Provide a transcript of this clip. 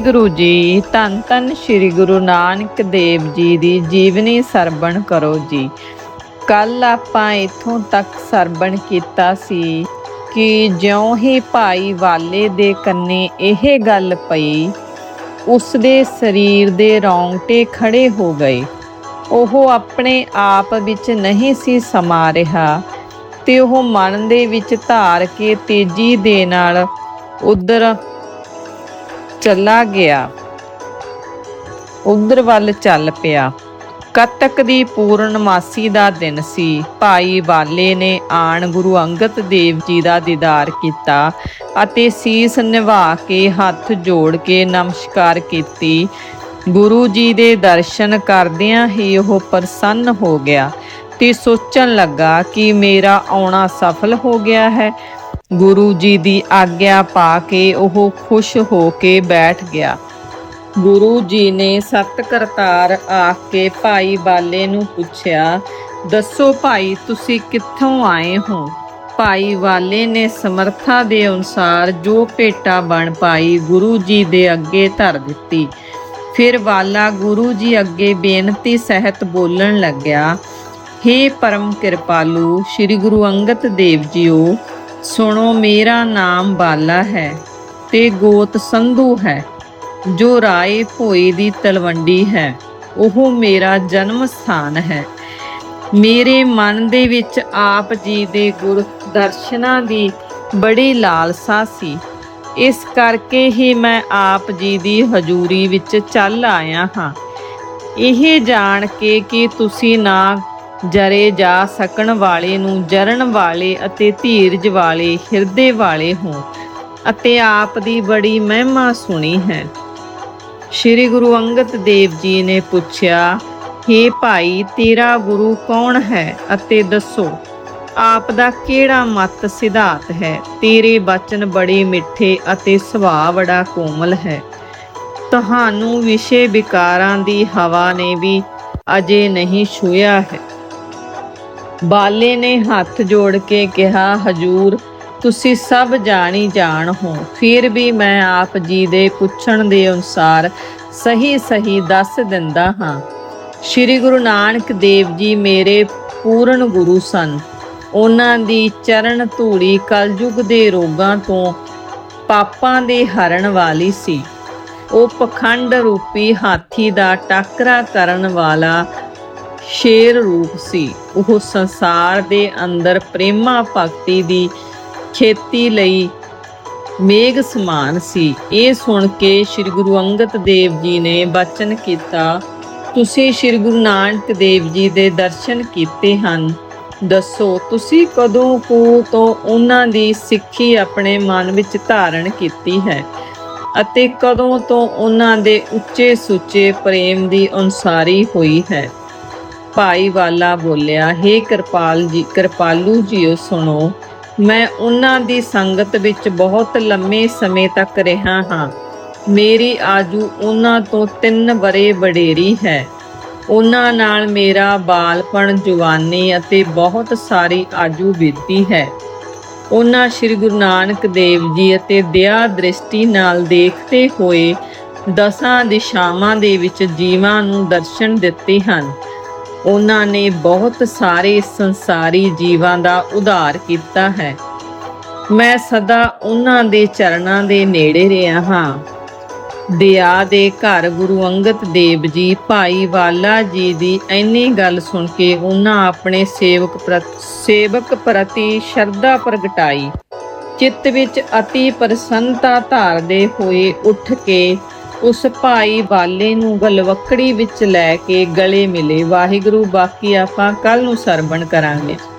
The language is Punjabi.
ਵਾਹਿਗੁਰੂ ਜੀ, ਧੰਨ ਧੰਨ ਸ੍ਰੀ ਗੁਰੂ ਨਾਨਕ ਦੇਵ ਜੀ ਦੀ ਜੀਵਨੀ ਸਰਵਣ ਕਰੋ ਜੀ। ਕੱਲ ਆਪਾਂ ਇਥੋਂ ਤੱਕ ਸਰਵਣ ਕੀਤਾ ਸੀ ਕਿ ਜਿਉਂ ਹੀ ਭਾਈ ਵਾਲੇ ਦੇ ਕੰਨੇ ਇਹ ਗੱਲ ਪਈ ਉਸ ਦੇ ਸਰੀਰ ਦੇ ਰੌਂਗਟੇ ਖੜੇ ਹੋ ਗਏ। ਉਹ ਆਪਣੇ ਆਪ ਵਿੱਚ ਨਹੀਂ ਸੀ ਸਮਾ ਰਿਹਾ ਤੇ ਉਹ ਮਨ ਦੇ ਵਿੱਚ ਧਾਰ ਕੇ ਤੇਜ਼ੀ ਦੇ ਨਾਲ ਉਧਰ ਚਲਾ ਗਿਆ। ਉਧਰ ਵੱਲ ਚੱਲ ਪਿਆ। ਕਤਕ ਦੀ ਪੂਰਨਮਾਸੀ ਦਾ ਦਿਨ ਸੀ। ਭਾਈ ਬਾਲੇ ਨੇ ਆਣ ਗੁਰੂ ਅੰਗਦ ਦੇਵ ਜੀ ਦਾ ਦੀਦਾਰ ਕੀਤਾ ਅਤੇ ਸੀਸ ਨਿਭਾ ਕੇ ਹੱਥ ਜੋੜ ਕੇ ਨਮਸਕਾਰ ਕੀਤੀ। ਗੁਰੂ ਜੀ ਦੇ ਦਰਸ਼ਨ ਕਰਦਿਆਂ ਹੀ ਉਹ ਪ੍ਰਸੰਨ ਹੋ ਗਿਆ ਤੇ ਸੋਚਣ ਲੱਗਾ ਕਿ ਮੇਰਾ ਆਉਣਾ ਸਫਲ ਹੋ ਗਿਆ ਹੈ। ਗੁਰੂ ਜੀ ਦੀ ਆਗਿਆ ਪਾ ਕੇ ਉਹ ਖੁਸ਼ ਹੋ ਕੇ ਬੈਠ ਗਿਆ। ਗੁਰੂ ਜੀ ਨੇ ਸਤ ਕਰਤਾਰ ਆ ਕੇ ਭਾਈ ਬਾਲੇ ਨੂੰ ਪੁੱਛਿਆ, ਦੱਸੋ ਭਾਈ, ਤੁਸੀਂ ਕਿੱਥੋਂ ਆਏ ਹੋ? ਭਾਈ ਵਾਲੇ ਨੇ ਸਮਰਥਾ ਦੇ ਅਨੁਸਾਰ ਜੋ ਭੇਟਾ ਬਣ ਪਾਈ, ਗੁਰੂ ਜੀ ਦੇ ਅੱਗੇ ਧਰ ਦਿੱਤੀ। ਫਿਰ ਵਾਲਾ ਗੁਰੂ ਜੀ ਅੱਗੇ ਬੇਨਤੀ ਸਹਿਤ ਬੋਲਣ ਲੱਗਿਆ हे ਪਰਮ ਕਿਰਪਾਲੂ, ਸ੍ਰੀ ਗੁਰੂ ਅੰਗਦ ਦੇਵ ਜੀਓ ਸੁਣੋ, ਮੇਰਾ ਨਾਮ ਬਾਲਾ ਹੈ ਤੇ ਗੋਤ ਸੰਧੂ ਹੈ। ਜੋ ਰਾਏ ਭੋਏ ਦੀ ਤਲਵੰਡੀ ਹੈ, ਉਹ ਮੇਰਾ ਜਨਮ ਸਥਾਨ ਹੈ। ਮੇਰੇ ਮਨ ਦੇ ਵਿੱਚ ਆਪ ਜੀ ਦੇ ਗੁਰ ਦਰਸ਼ਨਾਂ ਦੀ ਬੜੀ ਲਾਲਸਾ ਸੀ। ਇਸ ਕਰਕੇ ਹੀ ਮੈਂ ਆਪ ਜੀ ਦੀ ਹਜ਼ੂਰੀ ਵਿੱਚ ਚੱਲ ਆਇਆ ਹਾਂ। ਇਹ ਜਾਣ ਕੇ ਕਿ ਤੁਸੀਂ ਨਾ ਜਰੇ ਜਾ ਸਕਣ ਵਾਲੇ ਨੂੰ ਜਰਨ ਵਾਲੇ ਅਤੇ ਧੀਰਜ ਵਾਲੇ ਹਿਰਦੇ ਵਾਲੇ ਹੋ, ਅਤੇ ਆਪ ਦੀ ਬੜੀ ਮਹਿਮਾ ਸੁਣੀ ਹੈ। ਸ੍ਰੀ ਗੁਰੂ ਅੰਗਦ ਦੇਵ ਜੀ ਨੇ ਪੁੱਛਿਆ हे ਭਾਈ, ਤੇਰਾ ਗੁਰੂ ਕੌਣ ਹੈ? ਅਤੇ ਦੱਸੋ, ਆਪ ਦਾ ਕਿਹੜਾ ਮਤ ਸਿਧਾਂਤ ਹੈ? ਤੇਰੇ ਬਚਨ ਬੜੇ ਮਿੱਠੇ ਅਤੇ ਸੁਭਾਅ ਬੜਾ ਕੋਮਲ ਹੈ। ਤੁਹਾਨੂੰ ਵਿਸ਼ੇ ਵਿਕਾਰਾਂ ਦੀ ਹਵਾ ਨੇ ਵੀ ਅਜੇ ਨਹੀਂ ਛੂਇਆ ਹੈ। ਬਾਲੇ ਨੇ ਹੱਥ ਜੋੜ ਕੇ ਕਿਹਾ, ਹਜੂਰ, ਤੁਸੀਂ ਸਭ ਜਾਣੀ ਜਾਣ ਹੋ। ਫਿਰ ਵੀ ਮੈਂ ਆਪ ਜੀ ਦੇ ਪੁੱਛਣ ਦੇ ਅਨੁਸਾਰ ਸਹੀ ਸਹੀ ਦੱਸ ਦਿੰਦਾ ਹਾਂ। ਸ੍ਰੀ ਗੁਰੂ ਨਾਨਕ ਦੇਵ ਜੀ ਮੇਰੇ ਪੂਰਨ ਗੁਰੂ ਸਨ। ਉਹਨਾਂ ਦੀ ਚਰਨ ਧੂੜੀ ਕਲਯੁਗ ਦੇ ਰੋਗਾਂ ਤੋਂ ਪਾਪਾਂ ਦੇ ਹਰਨ ਵਾਲੀ ਸੀ। ਉਹ ਪਖੰਡ ਰੂਪੀ ਹਾਥੀ ਦਾ ਟਾਕਰਾ ਕਰਨ ਵਾਲਾ ਸ਼ੇਰ ਰੂਪ ਸੀ। ਉਹ ਸੰਸਾਰ ਦੇ ਅੰਦਰ ਪ੍ਰੇਮਾ ਭਗਤੀ ਦੀ ਖੇਤੀ ਲਈ ਮੇਘ ਸਮਾਨ ਸੀ। ਇਹ ਸੁਣ ਕੇ ਸ੍ਰੀ ਗੁਰੂ ਅੰਗਦ ਦੇਵ ਜੀ ਨੇ ਬਚਨ ਕੀਤਾ, ਤੁਸੀਂ ਸ੍ਰੀ ਗੁਰੂ ਨਾਨਕ ਦੇਵ ਜੀ ਦੇ ਦਰਸ਼ਨ ਕੀਤੇ ਹਨ। ਦੱਸੋ, ਤੁਸੀਂ ਕਦੋਂ ਕੁ ਤੋਂ ਉਹਨਾਂ ਦੀ ਸਿੱਖੀ ਆਪਣੇ ਮਨ ਵਿੱਚ ਧਾਰਨ ਕੀਤੀ ਹੈ? ਅਤੇ ਕਦੋਂ ਤੋਂ ਉਹਨਾਂ ਦੇ ਉੱਚੇ ਸੁੱਚੇ ਪ੍ਰੇਮ ਦੀ ਅਨਸਾਰੀ ਹੋਈ ਹੈ? ਭਾਈ ਵਾਲਾ ਬੋਲਿਆ हे ਕਿਰਪਾਲ ਜੀ, ਕਿਰਪਾਲੂ ਜੀਓ, ਸੁਣੋ, ਮੈਂ ਉਹਨਾਂ ਦੀ ਸੰਗਤ ਵਿੱਚ ਬਹੁਤ ਲੰਮੇ ਸਮੇਂ ਤੱਕ ਰਿਹਾ ਹਾਂ। ਮੇਰੀ ਆਜੂ ਉਹਨਾਂ ਤੋਂ 3 ਬਰੇ ਵਡੇਰੀ ਹੈ। ਉਹਨਾਂ ਨਾਲ ਮੇਰਾ ਬਾਲਪਣ ਜਵਾਨੀ ਅਤੇ ਬਹੁਤ ਸਾਰੀ ਆਜੂ ਬੀਤੀ ਹੈ। ਉਹਨਾਂ ਸ੍ਰੀ ਗੁਰੂ ਨਾਨਕ ਦੇਵ ਜੀ ਅਤੇ ਦਇਆ ਦ੍ਰਿਸ਼ਟੀ ਨਾਲ ਦੇਖਦੇ ਹੋਏ ਦਸਾਂ ਦਿਸ਼ਾਵਾਂ ਦੇ ਵਿੱਚ ਜੀਵਾਂ ਨੂੰ ਦਰਸ਼ਨ ਦਿੱਤੇ ਹਨ। ਉਹਨਾਂ ਨੇ ਬਹੁਤ ਸਾਰੇ ਸੰਸਾਰੀ ਜੀਵਾਂ ਦਾ ਉਧਾਰ ਕੀਤਾ ਹੈ। ਮੈਂ ਸਦਾ ਉਹਨਾਂ ਦੇ ਚਰਨਾਂ ਦੇ ਨੇੜੇ ਰਿਹਾ ਹਾਂ। ਦਇਆ ਦੇ ਘਰ ਗੁਰੂ ਅੰਗਦ ਦੇਵ ਜੀ, ਭਾਈ ਵਾਲਾ ਜੀ ਦੀ ਐਨੀ ਗੱਲ ਸੁਣ ਕੇ ਉਹਨਾਂ ਆਪਣੇ ਸੇਵਕ ਪ੍ਰਤੀ ਸੇਵਕ ਪ੍ਰਤੀ ਸ਼ਰਧਾ ਪ੍ਰਗਟਾਈ। ਚਿੱਤ ਵਿੱਚ ਅਤੀ ਪ੍ਰਸੰਨਤਾ ਧਾਰਦੇ ਹੋਏ ਉੱਠ ਕੇ ਉਸ ਭਾਈ ਬਾਲੇ ਨੂੰ ਗਲਵਕੜੀ ਵਿੱਚ ਲੈ ਕੇ ਗਲੇ ਮਿਲੇ। ਵਾਹਿਗੁਰੂ, ਬਾਕੀ ਆਪਾਂ ਕੱਲ ਨੂੰ ਸਰਵਣ ਕਰਾਂਗੇ।